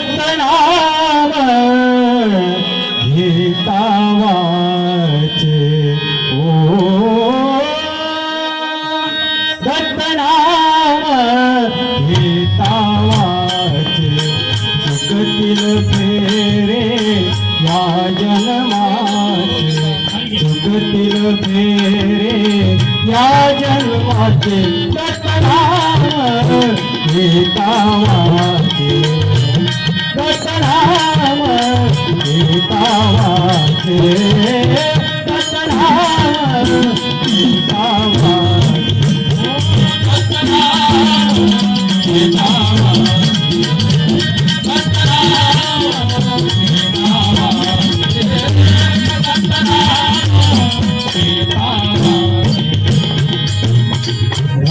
தத்தனாவ கீதாவாச்சு ஓ தத்தனாவ கீதாவாச்சு சுகத்தில் பேரே யாஜனமாச்சு சுகத்தில் பேரே या जन्माचे दत्तराम हे गावाचे दत्तराम हे गावाचे दत्तराम हे गावा